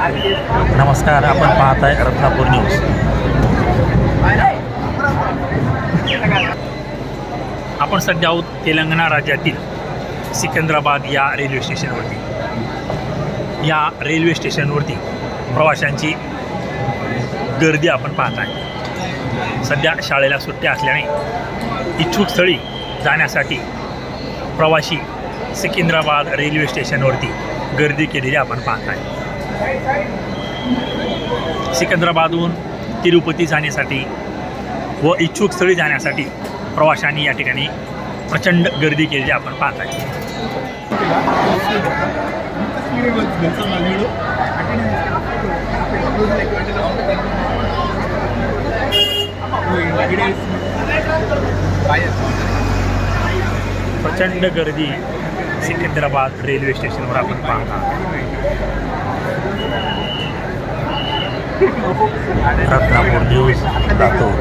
नमस्कार आपण पाहत आहे रत्नापूर न्यूज. आपण सध्या आहोत तेलंगणा राज्यातील सिकंदराबाद या रेल्वे स्टेशनवरती. या रेल्वे स्टेशनवरती प्रवाशांची गर्दी आपण पाहत आहे सध्या शाळेला सुट्ट्या असल्याने इच्छुक स्थळी जाण्यासाठी प्रवाशी सिकंदराबाद रेल्वे स्टेशनवरती गर्दी केलेली आपण पाहत आहे सिकंदराबादहून तिरुपती जाण्यासाठी व इच्छुक स्थळी जाण्यासाठी प्रवाशांनी या ठिकाणी प्रचंड गर्दी केलेली आपण पाहत आहे प्रचंड गर्दी सिकंदराबाद रेल्वे स्टेशनवर आपण पाहत. आहोत रत्नापूर न्यूज लातूर